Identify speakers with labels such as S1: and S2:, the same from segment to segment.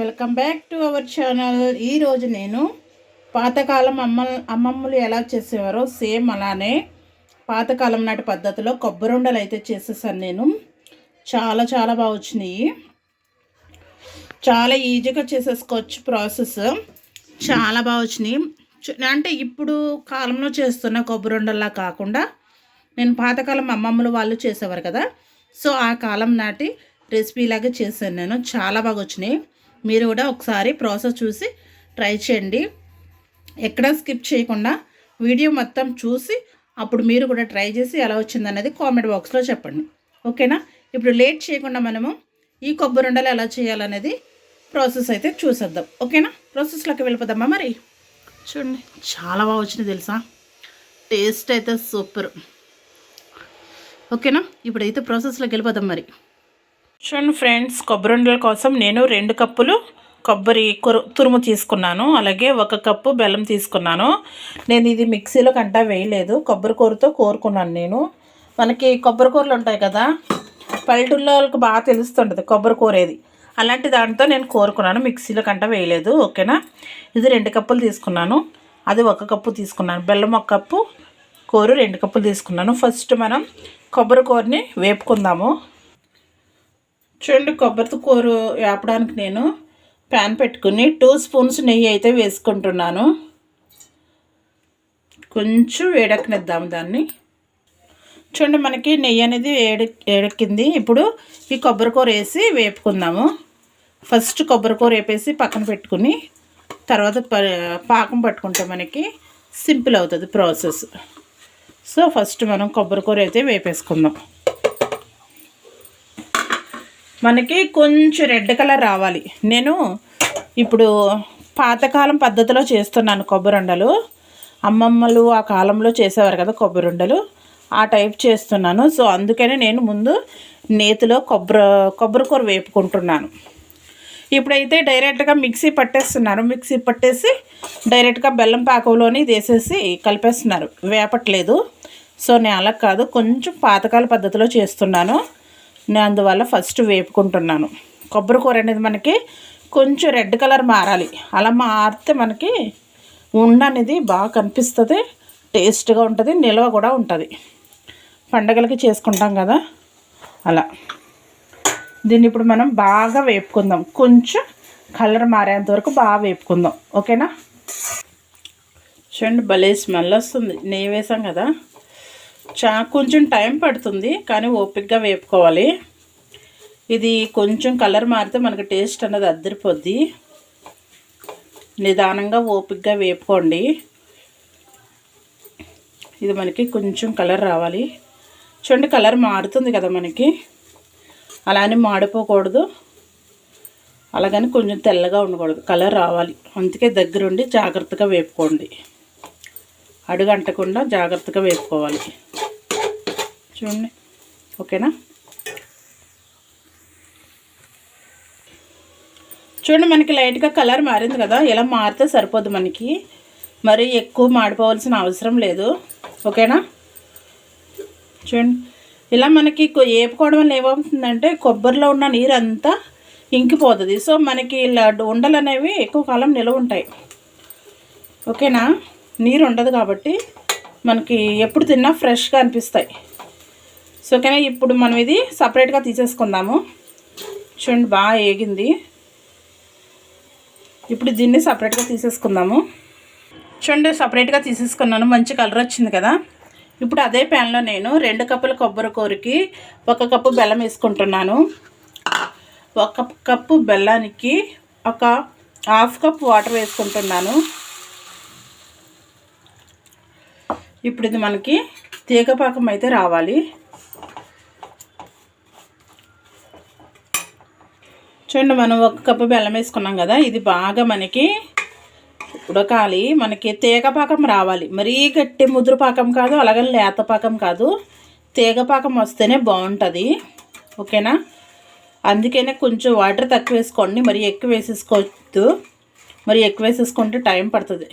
S1: Welcome back to our channel. ఈరోజు నేను పాతకాలం అమ్మ అమ్మమ్మలు ఎలా చేసేవారో సేమ్ అలానే పాతకాలం నాటి పద్ధతిలో కొబ్బరి ఉండలు అయితే చేసేసాను నేను. చాలా చాలా బాగా వచ్చినాయి. చాలా ఈజీగా చేసేసుకోవచ్చు ప్రాసెస్. చాలా బాగా వచ్చినాయి. అంటే ఇప్పుడు కాలంలో చేస్తున్న కొబ్బరి ఉండల్లా కాకుండా నేను పాతకాలం అమ్మమ్మలు వాళ్ళు చేసేవారు కదా. సో ఆ కాలం నాటి రెసిపీ లాగా చేశాను నేను. చాలా బాగా వచ్చినాయి. మీరు కూడా ఒకసారి ప్రాసెస్ చూసి ట్రై చేయండి. ఎక్కడ స్కిప్ చేయకుండా వీడియో మొత్తం చూసి అప్పుడు మీరు కూడా ట్రై చేసి ఎలా వచ్చిందనేది కామెంట్ బాక్స్లో చెప్పండి. ఓకేనా? ఇప్పుడు లేట్ చేయకుండా మనము ఈ కొబ్బరి ఉండలు ఎలా చేయాలనేది ప్రాసెస్ అయితే చూసేద్దాం. ఓకేనా? ప్రాసెస్లోకి వెళ్ళిపోదామా మరి? చూడండి. చాలా బాగా వచ్చింది తెలుసా? టేస్ట్ అయితే సూపర్. ఓకేనా? ఇప్పుడైతే ప్రాసెస్లోకి వెళ్ళిపోదాం మరి. చూడండి ఫ్రెండ్స్ కొబ్బరి కోసం నేను రెండు కప్పులు కొబ్బరి కురు తురుము తీసుకున్నాను. అలాగే ఒక కప్పు బెల్లం తీసుకున్నాను. నేను ఇది మిక్సీలో కంటా వేయలేదు. కొబ్బరి కూరతో కోరుకున్నాను నేను. మనకి కొబ్బరి కూరలు ఉంటాయి కదా పల్లెటూళ్ళ వాళ్ళకి బాగా తెలుస్తుంటుంది కొబ్బరి కూర అలాంటి దాంతో నేను కోరుకున్నాను. మిక్సీలో కంట వేయలేదు. ఓకేనా? ఇది రెండు కప్పులు తీసుకున్నాను. అది ఒక కప్పు తీసుకున్నాను. బెల్లం ఒక కప్పు కూర రెండు కప్పులు తీసుకున్నాను. ఫస్ట్ మనం కొబ్బరి కూరని వేపుకుందాము. చూడండి కొబ్బరి కూర వేపడానికి నేను ప్యాన్ పెట్టుకుని టూ స్పూన్స్ నెయ్యి అయితే వేసుకుంటున్నాను. కొంచెం వేడెక్కనిద్దాం దాన్ని. చూడండి మనకి నెయ్యి అనేది ఏడు వేడెక్కింది ఇప్పుడు ఈ కొబ్బరి కూర వేసి వేపుకుందాము. ఫస్ట్ కొబ్బరి కూర వేపేసి పక్కన పెట్టుకుని తర్వాత ప- పాకం పట్టుకుంటే మనకి సింపుల్ అవుతుంది ప్రాసెస్. సో ఫస్ట్ మనం కొబ్బరి కూర అయితే వేపేసుకుందాం. మనకి కొంచెం రెడ్ కలర్ రావాలి. నేను ఇప్పుడు పాతకాలం పద్ధతిలో చేస్తున్నాను కొబ్బరి ఉండలు అమ్మమ్మలు ఆ కాలంలో చేసేవారు కదా కొబ్బరి ఉండలు ఆ టైప్ చేస్తున్నాను. సో అందుకనే నేను ముందు నేతిలో కొబ్బరి కొబ్బరికూర వేపుకుంటున్నాను. ఇప్పుడైతే డైరెక్ట్గా మిక్సీ పట్టేస్తున్నారు. మిక్సీ పట్టేసి డైరెక్ట్గా బెల్లం పాకంలోని వేసేసి కలిపేస్తున్నారు. వేపట్లేదు. సో నేను అలా కాదు. కొంచెం పాతకాల పద్ధతిలో చేస్తున్నాను. నేను అందువల్ల ఫస్ట్ వేపుకుంటున్నాను. కొబ్బరి కూర అనేది మనకి కొంచెం రెడ్ కలర్ మారాలి. అలా మారితే మనకి ఉండ అనేది బాగా కనిపిస్తుంది టేస్ట్గా ఉంటుంది నిల్వ కూడా ఉంటుంది. పండగలకి చేసుకుంటాం కదా? అలా. దీన్ని ఇప్పుడు మనం బాగా వేపుకుందాం. కొంచెం కలర్ మారేంత వరకు బాగా వేపుకుందాం. ఓకేనా? చూడండి భలే స్మెల్ వస్తుంది. నెయ్యి వేసాం కదా? చా కొంచెం టైం పడుతుంది కానీ ఓపిక్గా వేపుకోవాలి. ఇది కొంచెం కలర్ మారితే మనకి టేస్ట్ అన్నది అద్దరిపోద్ది. నిదానంగా ఓపిక్గా వేపుకోండి. ఇది మనకి కొంచెం కలర్ రావాలి. చూడండి కలర్ మారుతుంది కదా మనకి. అలానే మాడిపోకూడదు. అలాగని కొంచెం తెల్లగా ఉండకూడదు. కలర్ రావాలి. అందుకే దగ్గరుండి జాగ్రత్తగా వేపుకోండి. అడుగంటకుండా జాగ్రత్తగా వేపుకోవాలి. చూడండి. ఓకేనా? చూడండి మనకి లైట్గా కలర్ మారింది కదా. ఇలా మారితే సరిపోదు మనకి. మరి ఎక్కువ మాడిపోవాల్సిన అవసరం లేదు. ఓకేనా? చూడండి. ఇలా మనకి ఏపుకోవడం వేపుకోవడం వల్ల ఏమవుతుందంటే కొబ్బరిలో ఉన్న నీరు అంతా ఇంకిపోతుంది. సో మనకి ఇలా ఉండలు అనేవి ఎక్కువ కాలం నిలవ ఉంటాయి. ఓకేనా? నీరు ఉండదు కాబట్టి మనకి ఎప్పుడు తిన్నా ఫ్రెష్గా అనిపిస్తాయి. సో ఓకేనా ఇప్పుడు మనం ఇది సపరేట్గా తీసేసుకుందాము. చూడండి బాగా ఏగింది. ఇప్పుడు దీన్ని సపరేట్గా తీసేసుకుందాము. చూడండి సపరేట్గా తీసేసుకున్నాను. మంచి కలర్ వచ్చింది కదా. ఇప్పుడు అదే ప్యాన్లో నేను రెండు కప్పుల కొబ్బరి కూరకి ఒక కప్పు బెల్లం వేసుకుంటున్నాను. ఒక కప్పు బెల్లానికి ఒక హాఫ్ కప్ వాటర్ వేసుకుంటున్నాను. ఇప్పుడు ఇది మనకి తీగపాకం అయితే రావాలి. చూడండి మనం ఒక కప్పు బెల్లం వేసుకున్నాం కదా ఇది బాగా మనకి ఉడకాలి. మనకి తీగ పాకం రావాలి. మరీ గట్టి ముదురు పాకం కాదు అలాగే లేత పాకం కాదు. తీగ పాకం వస్తేనే బాగుంటుంది. ఓకేనా? అందుకనే కొంచెం వాటర్ తక్కువ వేసుకోండి. మరి ఎక్కువ వేసేసుకోవద్దు. మరి ఎక్కువ వేసేసుకుంటే టైం పడుతుంది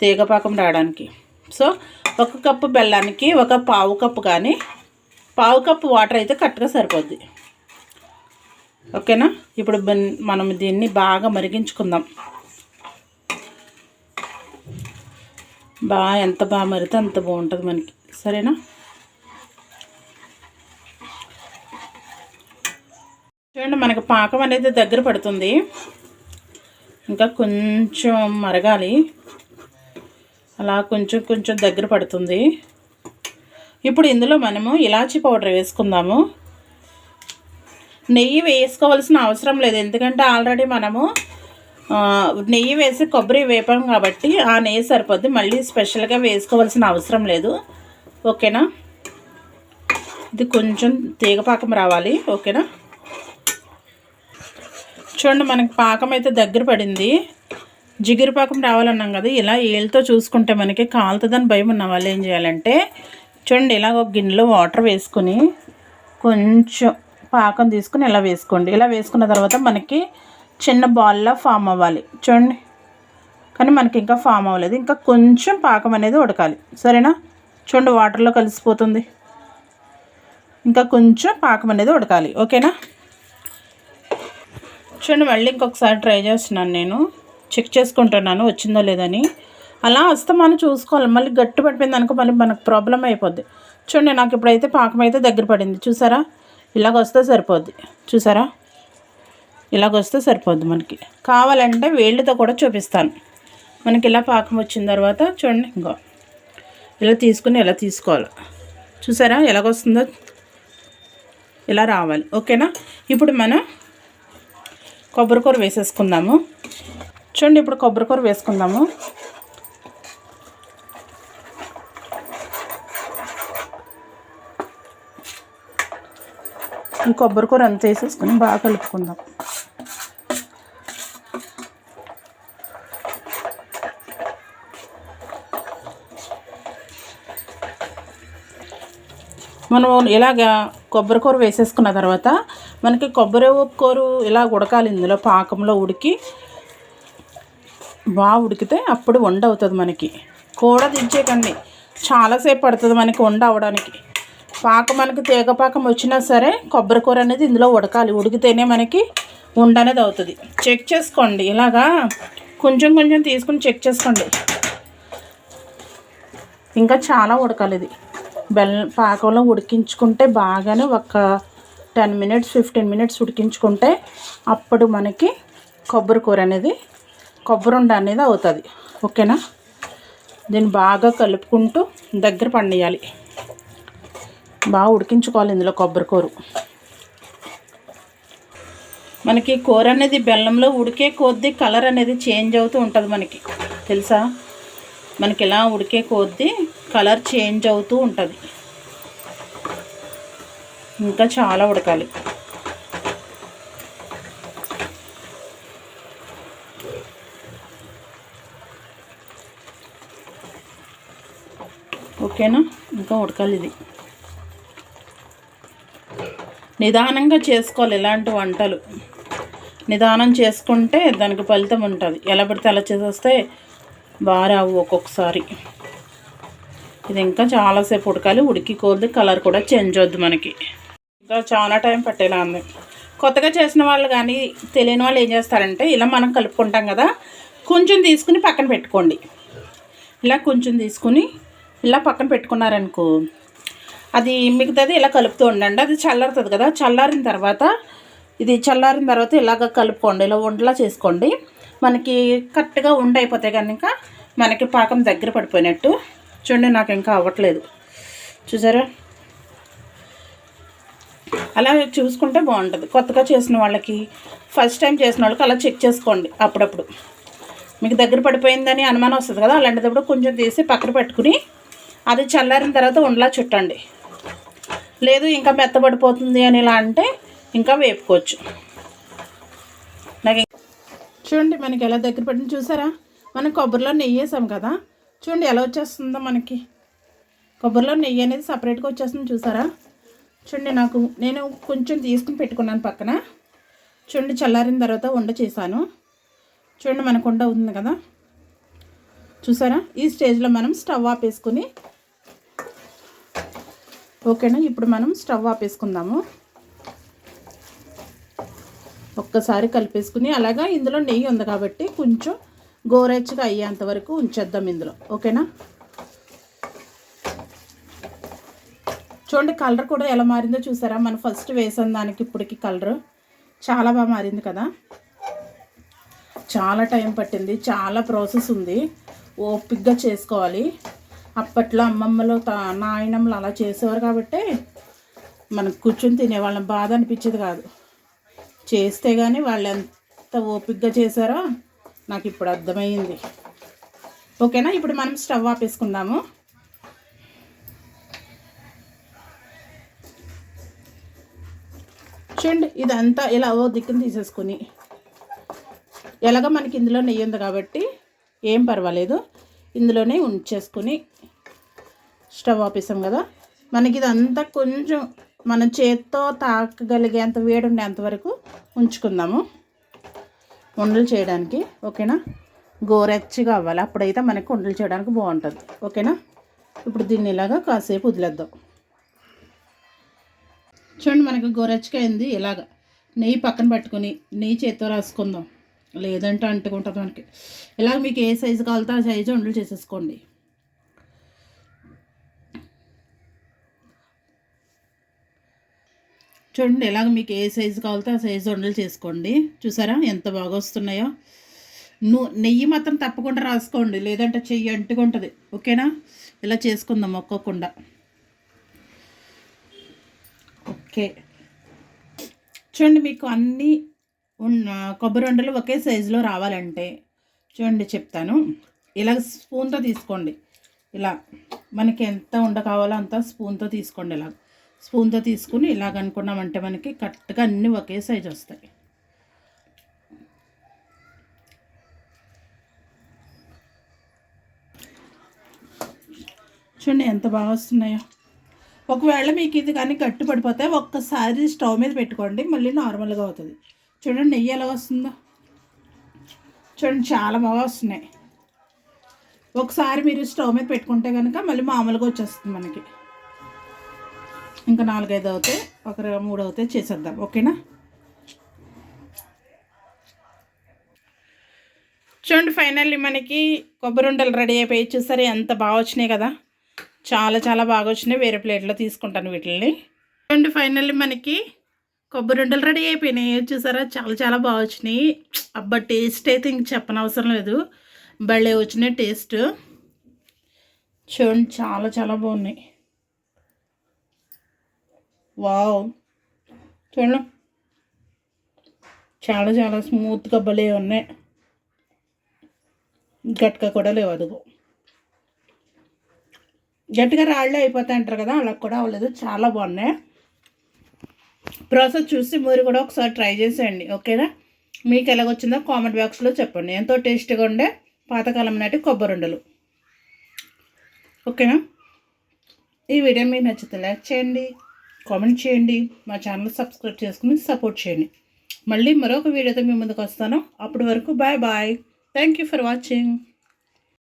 S1: తీగ పాకం రావడానికి. సో ఒక కప్పు బెల్లానికి ఒక పావు కప్పు కానీ పావు కప్పు వాటర్ అయితే కరెక్ట్గా సరిపోద్ది. ఓకేనా? ఇప్పుడు మనం దీన్ని బాగా మరిగించుకుందాం. బాగా ఎంత బాగా మరితే అంత బాగుంటుంది మనకి. సరేనా? చూడండి మనకి పాకం అనేది దగ్గర పడుతుంది. ఇంకా కొంచెం మరగాలి. అలా కొంచెం కొంచెం దగ్గర పడుతుంది. ఇప్పుడు ఇందులో మనము ఇలాచీ పౌడర్ వేసుకుందాము. నెయ్యి వేసుకోవాల్సిన అవసరం లేదు. ఎందుకంటే ఆల్రెడీ మనము నెయ్యి వేసి కొబ్బరి వేపాం కాబట్టి ఆ నెయ్యి సరిపోద్ది. మళ్ళీ స్పెషల్గా వేసుకోవాల్సిన అవసరం లేదు. ఓకేనా? ఇది కొంచెం తీగపాకం రావాలి. ఓకేనా? చూడండి మనకి పాకం అయితే దగ్గర పడింది. జిగురు పాకం రావాలన్నాం కదా ఇలా ఏళ్ళతో చూసుకుంటే మనకి కాలుతుందని భయం ఉన్న వాళ్ళు ఏం చేయాలంటే చూడండి ఇలా ఒక గిన్నెలో వాటర్ వేసుకుని కొంచెం పాకం తీసుకుని ఇలా వేసుకోండి. ఇలా వేసుకున్న తర్వాత మనకి చిన్న బాల్లా ఫామ్ అవ్వాలి. చూడండి. కానీ మనకి ఇంకా ఫామ్ అవ్వలేదు. ఇంకా కొంచెం పాకం అనేది ఉడకాలి. సరేనా? చూడండి వాటర్లో కలిసిపోతుంది. ఇంకా కొంచెం పాకం అనేది ఉడకాలి. ఓకేనా? చూడండి మళ్ళీ ఇంకొకసారి ట్రై చేస్తున్నాను నేను. చెక్ చేసుకుంటున్నాను వచ్చిందో లేదని. అలా వస్తే మనం చూసుకోవాలి. మళ్ళీ గట్టి పడిపోయింది అనుకో మళ్ళీ మనకు ప్రాబ్లం అయిపోద్ది. చూడండి నాకు ఇప్పుడైతే పాకం అయితే దగ్గర పడింది. చూసారా? ఇలాగ వస్తే సరిపోద్ది. చూసారా? ఇలాగ వస్తే సరిపోద్ది మనకి. కావాలంటే వేళ్ళతో కూడా చూపిస్తాను. మనకి ఇలా పాకం వచ్చిన తర్వాత చూడండి ఇంకో. ఇలా తీసుకుని ఇలా తీసుకోవాలి. చూసారా? ఎలాగొస్తుందో? ఇలా రావాలి. ఓకేనా? ఇప్పుడు మనం కొబ్బరికూర వేసేసుకుందాము. చూడండి ఇప్పుడు కొబ్బరికూర వేసుకుందాము. ఈ కొబ్బరికూర అంతా వేసేసుకొని బాగా కలుపుకుందాం. మనం ఇలాగా కొబ్బరి కూర వేసేసుకున్న తర్వాత మనకి కొబ్బరి కూర ఇలా ఉడకాలి ఇందులో పాకంలో ఉడికి బాగా ఉడికితే అప్పుడు వండ అవుతుంది మనకి. కూడ దించేకండి. చాలాసేపు పడుతుంది మనకి వండ అవడానికి. పాకం మనకి తీగ పాకం వచ్చినా సరే కొబ్బరి కూర అనేది ఇందులో ఉడకాలి. ఉడికితేనే మనకి ఉండ అనేది అవుతుంది. చెక్ చేసుకోండి. ఇలాగా కొంచెం కొంచెం తీసుకుని చెక్ చేసుకోండి. ఇంకా చాలా ఉడకాలి ఇది. బెల్ పాకంలో ఉడికించుకుంటే బాగానే ఒక టెన్ మినిట్స్ ఫిఫ్టీన్ మినిట్స్ ఉడికించుకుంటే అప్పుడు మనకి కొబ్బరి కూర అనేది కొబ్బరి ఉండ అనేది అవుతుంది. ఓకేనా? దీన్ని బాగా కలుపుకుంటూ దగ్గర పండియాలి. బాగా ఉడికించుకోవాలి ఇందులో కొబ్బరి కూర. మనకి కూర అనేది బెల్లంలో ఉడికే కొద్దీ కలర్ అనేది చేంజ్ అవుతూ ఉంటుంది మనకి. తెలుసా? మనకి ఇలా ఉడికే కొద్దీ కలర్ చేంజ్ అవుతూ ఉంటుంది. ఇంకా చాలా ఉడకాలి. ఓకేనా? ఇంకా ఉడకాలి ఇది. నిదానంగా చేసుకోవాలి ఇలాంటి వంటలు. నిదానం చేసుకుంటే దానికి ఫలితం ఉంటుంది. ఎలా పడితే అలా చేసేస్తే బారావు ఒక్కొక్కసారి. ఇది ఇంకా చాలాసేపు ఉడకాలి. ఉడికి కొద్ది కలర్ కూడా చేంజ్ అవుద్ది మనకి. ఇంకా చాలా టైం పట్టేలా ఉంది. కొత్తగా చేసిన వాళ్ళు కానీ తెలియని వాళ్ళు ఏం చేస్తారంటే ఇలా మనం కలుపుకుంటాం కదా కొంచెం తీసుకుని పక్కన పెట్టుకోండి. ఇలా కొంచెం తీసుకుని ఇలా పక్కన పెట్టుకున్నారనుకో అది మిగతాది ఇలా కలుపుతూ ఉండండి. అది చల్లారుతుంది కదా చల్లారిన తర్వాత ఇది చల్లారిన తర్వాత ఇలాగ కలుపుకోండి. ఇలా ఉండలా చేసుకోండి. మనకి కరెక్ట్గా ఉండ అయిపోతే కనుక మనకి పాకం దగ్గర పడిపోయినట్టు. చూడండి నాకు ఇంకా అవ్వట్లేదు. చూసారా? అలా చూసుకుంటే బాగుంటుంది. కొత్తగా చేసిన వాళ్ళకి ఫస్ట్ టైం చేసిన వాళ్ళకి అలా చెక్ చేసుకోండి అప్పుడప్పుడు. మీకు దగ్గర పడిపోయిందని అనుమానం వస్తుంది కదా అలాంటిదప్పుడు కొంచెం తీసి పక్కన పెట్టుకుని అది చల్లారిన తర్వాత ఉండలా చుట్టండి. లేదు ఇంకా మెత్తబడిపోతుంది అని ఇలా అంటే ఇంకా వేపుకోవచ్చు. నాకు చూడండి మనకి ఎలా దగ్గర పడింది చూసారా? మనం కొబ్బరిలో నెయ్యి వేసాం కదా? చూడండి ఎలా వచ్చేస్తుందో మనకి. కొబ్బరిలో నెయ్యి అనేది సపరేట్గా వచ్చేస్తుంది చూసారా? చూడండి నాకు నేను కొంచెం తీసుకుని పెట్టుకున్నాను పక్కన. చూడండి చల్లారిన తర్వాత వండ చేశాను. చూడండి మనకు వండ అవుతుంది కదా? చూసారా? ఈ స్టేజ్లో మనం స్టవ్ ఆపేసుకుని ఓకేనా? ఇప్పుడు మనం స్టవ్ ఆపేసుకుందాము. ఒక్కసారి కలిపేసుకుని అలాగా ఇందులో నెయ్యి ఉంది కాబట్టి కొంచెం గోరెచ్చగా అయ్యేంత వరకు ఉంచేద్దాం ఇందులో. ఓకేనా? చూడండి కలర్ కూడా ఎలా మారిందో చూసారా? మనం ఫస్ట్ వేసిన దానికి ఇప్పటికి కలర్ చాలా బాగా మారింది కదా. చాలా టైం పట్టింది. చాలా ప్రాసెస్ ఉంది. ఓపిక్గా చేసుకోవాలి. అప్పట్లో అమ్మమ్మలు తా నాయనమ్మలు అలా చేసేవారు కాబట్టి మనం కూర్చొని తినేవాళ్ళం. బాధ అనిపించేది కాదు. చేస్తే కానీ వాళ్ళు ఎంత ఓపిక్గా చేశారో నాకు ఇప్పుడు అర్థమైంది. ఓకేనా? ఇప్పుడు మనం స్టవ్ ఆపేసుకుందాము. చూడండి ఇదంతా ఇలా ఓ దిక్కున తీసేసుకొని ఎలాగ మనకి ఇందులో నెయ్యి ఉంది కాబట్టి ఏం పర్వాలేదు. ఇందులోనే ఉంచేసుకొని స్టవ్ ఆపేసాం కదా. మనకి ఇదంతా కొంచెం మనం చేత్తో తాకగలిగేంత వేడి ఉండేంత వరకు ఉంచుకుందాము. ఉండలు చేయడానికి ఓకేనా? గోరెచ్చగా అవ్వాలి. అప్పుడైతే మనకి ఉండలు చేయడానికి బాగుంటుంది. ఓకేనా? ఇప్పుడు దీన్ని ఇలాగా కాసేపు వదిలేద్దాం. చూడండి మనకి గోరెచ్చగా అయింది. ఇలాగ నెయ్యి పక్కన పట్టుకొని నెయ్యి చేత్తో రాసుకుందాం. లేదంటే అంటుకుంటుంది మనకి. ఇలాగ మీకు ఏ సైజు కావాలితే ఆ సైజు ఉండలు చేసేసుకోండి. చూడండి ఎలాగ మీకు ఏ సైజు కావాలితే ఆ సైజు ఉండలు చేసుకోండి. చూసారా ఎంత బాగా వస్తున్నాయో? నువ్వు నెయ్యి మాత్రం తప్పకుండా రాసుకోండి. లేదంటే చెయ్యి అంటుకుంటుంది. ఓకేనా? ఇలా చేసుకుందాం ఒక్కోకుండా. ఓకే. చూడండి మీకు అన్నీ కొబ్బరి ఉండలు ఒకే సైజులో రావాలంటే చూడండి చెప్తాను. ఇలా స్పూన్తో తీసుకోండి. ఇలా మనకి ఎంత ఉండ కావాలో అంత స్పూన్తో తీసుకోండి ఇలా. స్పూన్తో తీసుకుని ఇలాగ అనుకున్నామంటే మనకి కరెక్ట్గా అన్నీ ఒకే సైజు వస్తాయి. చూడండి ఎంత బాగా వస్తున్నాయో. ఒకవేళ మీకు ఇది కానీ గట్టి పడిపోతే ఒక్కసారి స్టవ్ మీద పెట్టుకోండి. మళ్ళీ నార్మల్గా అవుతుంది. చూడండి నెయ్యి ఎలా వస్తుందో. చూడండి చాలా బాగా వస్తున్నాయి. ఒకసారి మీరు స్టవ్ మీద పెట్టుకుంటే కనుక మళ్ళీ మామూలుగా వచ్చేస్తుంది మనకి. ఇంకా నాలుగైదు అవుతాయి ఒక మూడు అవుతాయి చేసేద్దాం. ఓకేనా? చూడండి ఫైనల్లీ మనకి కొబ్బరి ఉండలు రెడీ అయిపోయి చూసారు ఎంత బాగా వచ్చినాయి కదా. చాలా చాలా బాగా వచ్చినాయి. వేరే ప్లేట్లో తీసుకుంటాను వీటిని చూడండి ఫైనల్లీ మనకి కొబ్బరి ఉండలు రెడీ అయిపోయినాయి. చూసారా? చాలా చాలా బాగా వచ్చినాయి. అబ్బా టేస్ట్ అయితే ఇంక చెప్పనవసరం లేదు. భలే వచ్చినాయి టేస్ట్ చూడండి చాలా చాలా బాగున్నాయి. వావ్. చూడండి. చాలా చాలా స్మూత్గా భలే ఉన్నాయి. గట్టిగా కూడా లేవు అదుగు. గట్టిగా రాళ్ళే అయిపోతాయి అంటారు కదా అలా కూడా అవ్వలేదు. చాలా బాగున్నాయి. ప్రాసెస్ చూసి మీరు కూడా ఒకసారి ట్రై చేసేయండి ఓకేనా? మీకు ఎలాగొచ్చిందో కామెంట్ బాక్స్లో చెప్పండి. ఎంతో టేస్టీగా ఉండే పాతకాలం నాటి కొబ్బరి ఉండలు. ఓకేనా? ఈ వీడియో మీకు నచ్చితే లైక్ చేయండి కామెంట్ చేయండి మా ఛానల్ సబ్స్క్రైబ్ చేసుకుని సపోర్ట్ చేయండి. మళ్ళీ మరొక వీడియోతో మీ ముందుకు వస్తాను. అప్పటి వరకు bye bye. Thank you for watching.